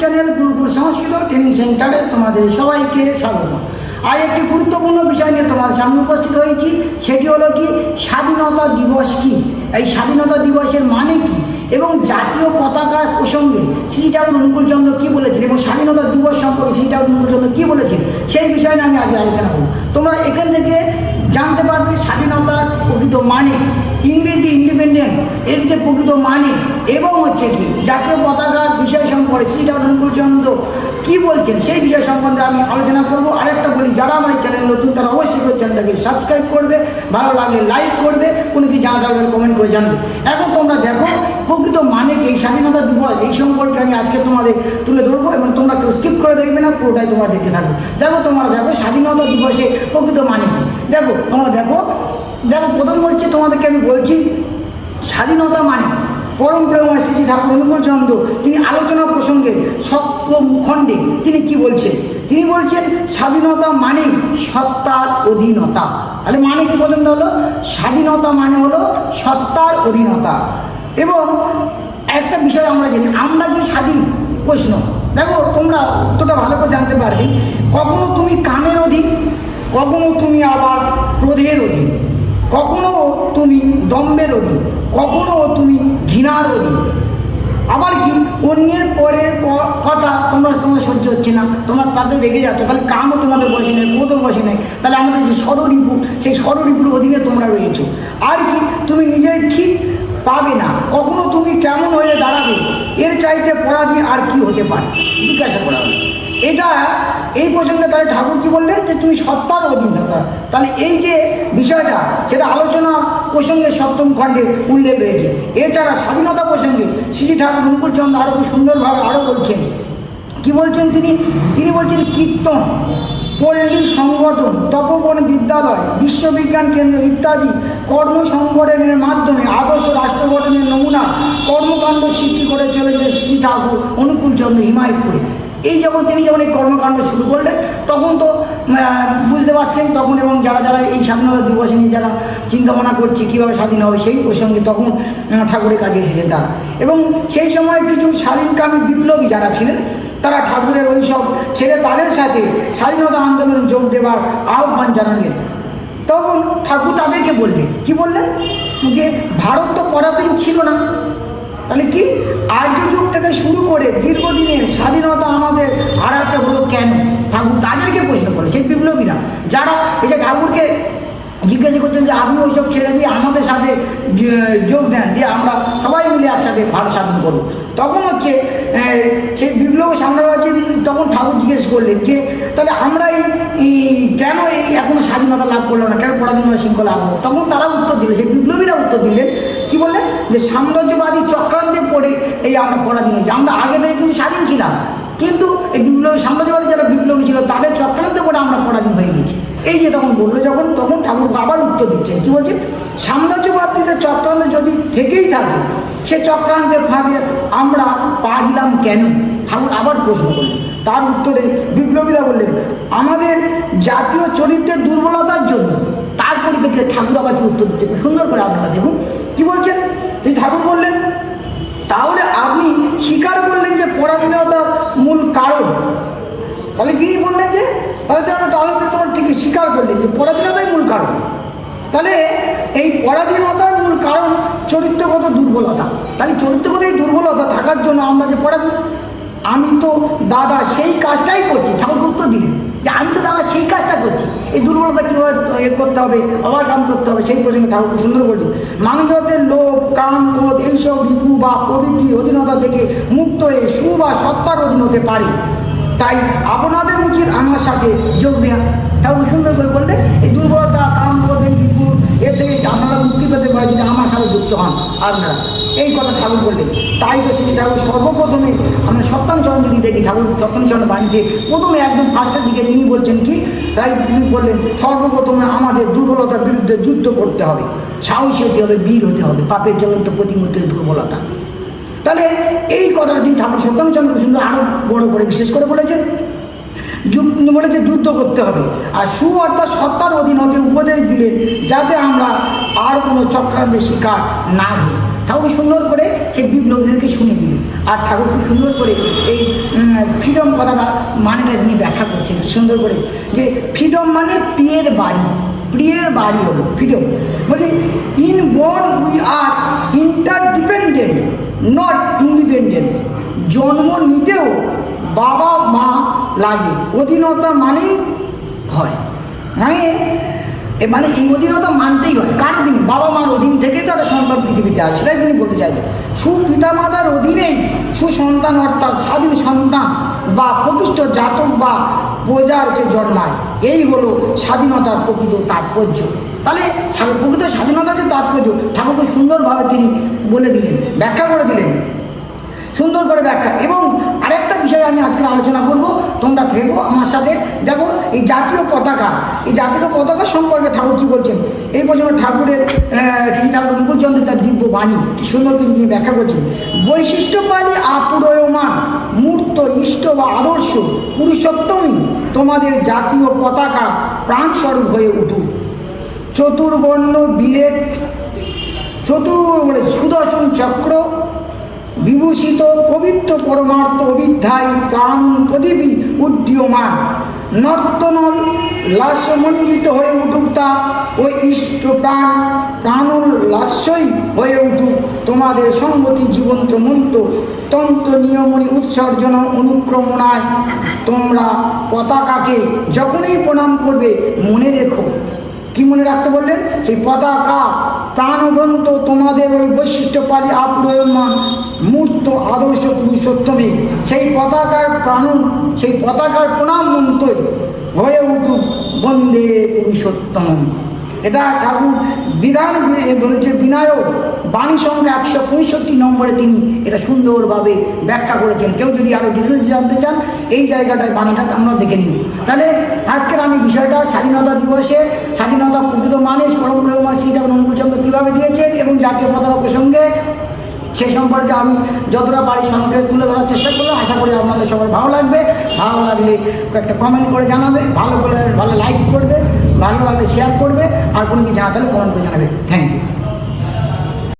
Channel Gurukul সংস্কৃত training সেন্টারে তোমাদের সবাইকে স্বাগত। আর একটি গুরুত্বপূর্ণ বিষয় নিয়ে তোমার সামনে উপস্থিত হয়েছি, সেটি হলো কি, স্বাধীনতা দিবস কি? এই স্বাধীনতা দিবসের মানে কি? এবং জাতীয় পতাকা প্রসঙ্গে শ্রী ঠাকুর অনুকূলচন্দ্র কী বলেছেন এবং স্বাধীনতা দিবস সম্পর্কে শ্রী ঠাকুর অনুকূলচন্দ্র কী বলেছেন, সেই বিষয়ে আমি আজ আলোচনা করব। তোমরা এখান থেকে জানতে পারবে স্বাধীনতার প্রকৃত মানে ইংরেজি ইন্ডিপেন্ডেন্স এর যে প্রকৃত মানে এবং হচ্ছে কি, জাতীয় পতাকার বিষয় সম্পর্কে শ্রী ঠাকুর অনুকূলচন্দ্র কী বলছেন, সেই বিষয় সম্বন্ধে আমি আলোচনা করব। আরেকটা বলি, যারা আমার চ্যানেল নতুন, তারা অবশ্যই করে চ্যানেলটাকে সাবস্ক্রাইব করবে, ভালো লাগলে লাইক করবে, কোনো কি জানা থাকলে কমেন্ট করে জানবে। এখন তোমরা দেখো প্রকৃত মানে কি? এই স্বাধীনতা দিবস, এই সম্পর্কে আমি আজকে তোমাদের তুলে ধরবো এবং তোমরা কেউ স্কিপ করে দেখবে না, পুরোটাই তোমরা দেখতে থাকবে দেখো তোমরা, দেখো স্বাধীনতা দিবসে প্রকৃত মানে কি? দেখো, তোমরা দেখো দেখো, প্রথম হচ্ছে তোমাদেরকে আমি বলছি, স্বাধীনতা মানে পরম প্রেমা শ্রী ঠাকুর অনুকূলচন্দ্র তিনি আলোচনা প্রসঙ্গে সপ্তম খণ্ডে তিনি কি বলছেন? তিনি বলছেন, স্বাধীনতা মানে সত্তার অধীনতা। তাহলে মানে কি পর্যন্ত হলো? স্বাধীনতা মানে হলো সত্তার অধীনতা। এবং একটা বিষয় আমরা জানি, আমরা কি স্বাধীন, প্রশ্ন। দেখো, তোমরা অতটা ভালো করে জানতে পারবে, কখনো তুমি কামের অধীন, কখনো তুমি আবার ক্রোধের অধীন, কখনো তুমি দম্ভের অধীন, কখনো তুমি ঘৃণার অধীন। আবার কি, অন্যের পরের কথা তোমরা তোমার সহ্য হচ্ছে না, তোমরা তাদের রেগে যাচ্ছ, তাহলে কামও তোমাদের বসে নেই ক্রোধও বসে নেই তাহলে আমাদের যে ষড়রিপু সেই ষড়রিপুর অধীনে তোমরা রয়েছো। আর কি, তুমি নিজের ঠিক পাবে না। কখনো তুমি কেমন হয়ে দাঁড়াবে? এর চাইতে পরাধীন আর কি হতে পারে? জিজ্ঞাসা করা এটা এই প্রসঙ্গে তাহলে ঠাকুর কি বললেন যে তুমি সত্তার অধীনতা তাহলে এই যে বিষয়টা, সেটা আলোচনা প্রসঙ্গে সপ্তম খণ্ডে উল্লেখ রয়েছে। এছাড়া স্বাধীনতা প্রসঙ্গে শ্রী ঠাকুর অনুকূলচন্দ্র আরও খুব সুন্দরভাবে আরও বলছেন। কি বলছেন তিনি? তিনি বলছেন কীর্তন। পল্লী সংগঠন, তপবন বিদ্যালয়, বিশ্ববিজ্ঞান কেন্দ্র ইত্যাদি কর্মসংগঠনের মাধ্যমে আদর্শ রাষ্ট্র গঠনের নমুনা কর্মকাণ্ড সৃষ্টি করে চলেছে শ্রী ঠাকুর অনুকূলচন্দ্র হিমায়তপুরে। এই যখন তিনি যখন এই কর্মকাণ্ড শুরু করলেন, তখন তো বুঝতে পারছেন তখন এবং যারা যারা এই স্বাধীনতা দিবসে নিয়ে যারা চিন্তাভাবনা করছে কীভাবে স্বাধীন হবে সেই প্রসঙ্গে তখন ঠাকুরের কাছে এসেছেন তারা। এবং সেই সময় কিছু স্বাধীনকামী বিপ্লবী যারা ছিলেন, তারা ঠাকুরের ওই সব ছেড়ে তাদের সাথে স্বাধীনতা আন্দোলনে যোগ দেওয়ার আহ্বান জানালেন। তখন ঠাকুর তাদেরকে বললেন, কি বললেন? যে ভারত তো পরাধীন ছিল না। তাহলে কি? আর্য যুগ থেকে শুরু করে দীর্ঘদিনের স্বাধীনতা আমাদের হারাতে হলো কেন? ঠাকুর তাদেরকে প্রশ্ন করে সেই বিপ্লবীরা। যারা এসে ঠাকুরকে জিজ্ঞাসা করছেন যে, আপনি ওইসব ছেড়ে দিয়ে আমাদের সাথে যোগ দেন, দিয়ে আমরা সবাই মিলে একসাথে ভারত স্বাধীন করব। তখন হচ্ছে সেই বিপ্লব সাম্রাজ্যের তখন ঠাকুর জিজ্ঞেস করলেন যে, তাহলে আমরা এই কেন এই এখনও স্বাধীনতা লাভ করল না? কেন পরাধীন শৃঙ্খলা হলো? তখন তারা উত্তর দিলেন, সেই বিপ্লবীরা উত্তর দিলেন, কি বললেন? যে সাম্রাজ্যবাদী চক্রান্তে পড়ে এই আমরা পরাধীন হয়েছি। আমরা আগে থেকে কিন্তু স্বাধীন ছিলাম, কিন্তু এই বিপ্লবী, সাম্রাজ্যবাদী যারা বিপ্লবী ছিল, তাদের চক্রান্তে পড়ে আমরা পরাধীন হয়ে গেছি। এই যে তখন বলল, যখন, তখন ঠাকুর আবার উত্তর দিচ্ছেন কি বলছে? সাম্রাজ্যবাদীদের চক্রান্ত যদি থেকেই থাকে, সে চক্রান্তের ফাঁদে আমরা পা দিলাম কেন? ঠাকুর আবার প্রশ্ন করলেন। তার উত্তরে বিপ্লবীরা বললেন, আমাদের জাতীয় চরিত্রের দুর্বলতার জন্য তার পরিপ্রেক্ষিতে ঠাকুর আবার উত্তর দিচ্ছে। সুন্দর করে আপনারা দেখুন। কি বলছেন? তিনি ঠাকুর বললেন, তাহলে আপনি স্বীকার করলেন যে পরাধীনতার মূল কারণ। তাহলে কি বললেন যে, তাহলে তো আমরা- তাহলে তো তোমার ঠিকই স্বীকার করলেন যে পরাধীনতাই মূল কারণ। তাহলে এই পরাধীনতার মূল কারণ চরিত্রগত দুর্বলতা। তাহলে চরিত্রগত এই দুর্বলতা থাকার জন্য আমরা যে পরাধীন আমি তো দাদা সেই কাজটাই করছি। ঠাকুর উত্তর দিলেন। যে আমি তো দাদা সেই কাজটা করছি। এই দুর্বলতা কীভাবে এ করতে হবে ওভারকাম করতে হবে, সেই প্রসঙ্গে ঠাকুর সুন্দর বলছে মানুষদের লোভ, কাম ক্রোধ, এইসব রিপু বা প্রভৃতি অধীনতা থেকে মুক্ত হয়ে সু বা সত্তার অধীন হতে পারে। তাই আপনাদের উচিত আমার সাথে যোগ দেওয়া ঠাকুর সুন্দর করে বললে এই দুর্বলতা, কাম ক্রোধ, এই এর থেকে আপনারা মুক্তি পেতে পারে যদি আমার সাথে যুক্ত হন আপনারা এই কথা ঠাকুর বললেন তাই তো শ্রী ঠাকুর সর্বপ্রথমে আমরা সপ্তাঞ্চরণ যদি দেখি, ঠাকুর সপ্তাঞ্চরণ বাণীতে প্রথমে একদম ফার্স্টের দিকে তিনি বলছেন কি তাই তিনি বললেন, সর্বপ্রথমে আমাদের দুর্বলতার বিরুদ্ধে যুদ্ধ করতে হবে, সাহসী হতে হবে, বীর হতে হবে, পাপের জ্বলন্ত প্রতিমূর্তির দুর্বলতা। তাহলে এই কথাটা তিনি ঠাকুর সত্যানচন্দ্র সুন্দর আরও বড় করে বিশেষ করে বলেছেন। যুদ্ধ বলেছে যুদ্ধ করতে হবে। আর সু অর্থাৎ সত্তার অধীন হতে উপদেশ দিলেন, যাতে কোনো চক্রান্তের শিকার না হই ঠাকুর সুন্দর করে সেই বিপ্লবীদেরকে শুনে দিলেন আর ঠাকুর খুব সুন্দর করে এই ফ্রিডম কথাটা মানেটা তিনি ব্যাখ্যা করছেন সুন্দর করে যে ফ্রিডম মানে প্রিয়ের বাড়ি। প্রিয়ের বাড়ি হলো ফ্রিডম বলছে in born we are interdependent not independence জন্ম নিতেও বাবা মা লাগে। অধীনতা মানেই হয় মানে মানে এই অধীনতা মানতেই হয়। কার অধীন? বাবা মার অধীন থেকেই তো একটা সন্তান পৃথিবীতে আসে সেটাই তিনি বলতে চাইলেন। সুপিতা মাতার অধীনেই সুসন্তান অর্থাৎ স্বাধীন সন্তান বা প্রতিষ্ঠ জাতক বা প্রজার যে জন্মায়, এই হলো স্বাধীনতার প্রকৃত তাৎপর্য। তাহলে প্রকৃত স্বাধীনতার যে তাৎপর্য, ঠাকুরকে সুন্দরভাবে তিনি বলে দিলেন, ব্যাখ্যা করে দিলেন। সুন্দর করে ব্যাখ্যা। এবং আমি আজকে আলোচনা করব, তোমরা থেকো আমার সাথে। দেখো, এই জাতীয় পতাকা, এই জাতীয় পতাকা সম্পর্কে ঠাকুর কী বলছেন? এই পর্যন্ত ঠাকুরের শ্রী ঠাকুর অনুকূলচন্দ্র তার দিব্য বাণী, কি সুন্দর তিনি ব্যাখ্যা করছেন। বৈশিষ্ট্যবাণী আপুরয়মান, মূর্ত, ইষ্ট বা আদর্শ, পুরুষোত্তমই তোমাদের জাতীয় পতাকা প্রাণস্বরূপ হয়ে উঠুক। চতুর্বর্ণ বিলেক চতুর মানে সুদর্শন চক্র বিভূষিত পবিত্র পরমার্থ অবিধ্যায় প্রাণ প্রদীপী উড্ডীয়মান নর্তনল লাস্যমণ্ডিত হয়ে উঠুক তা ওই ইষ্ট প্রাণ প্রাণোল্লাস্যই হয়ে উঠুক তোমাদের সংগতি জীবন্ত মন্ত তন্ত্র নিয়মনি উৎসর্জন অনুক্রমণায় তোমরা পতাকাকে যখনই প্রণাম করবে, মনে রেখো। কি মনে রাখতে বললেন? সেই পতাকা, প্রাণগ্রন্থ তোমাদের ওই বৈশিষ্ট্য পারি আপ্রয়মান মূর্ত আদর্শ পুরুষোত্তমে সেই পতাকার প্রাণ, সেই পতাকার প্রণাম মন্ত্রই হয়ে উঠুক, বন্দে পুরুষোত্তম এটা ঠাকুর বিধান বলেছে, বিনায়ক। বাণী সঙ্গে একশো পঁয়ষট্টি নম্বরে তিনি এটা সুন্দরভাবে ব্যাখ্যা করেছেন। কেউ যদি আরও ডিটেলস জানতে চান, এই জায়গাটায় বাণীটা আমরা দেখে নিই তাহলে আজকের আমি বিষয়টা স্বাধীনতা দিবসে, স্বাধীনতা প্রকৃত মানুষ পরম্পরা শ্রী ঠাকুর কীভাবে দিয়েছেন এবং জাতীয় পতাকা প্রসঙ্গে সেই সম্পর্কে আমি যতটা পারি সংক্ষেপ তুলে ধরার চেষ্টা করলাম। আশা করি আপনাদের সবার ভালো লাগবে। ভালো লাগলে একটা কমেন্ট করে জানাবে। ভালো করে ভালো লাইক করবে। ভালো লাগলে শেয়ার করবে। আর কোনো কিছু জানা তাহলে কমেন্ট করে জানাবে। Thank you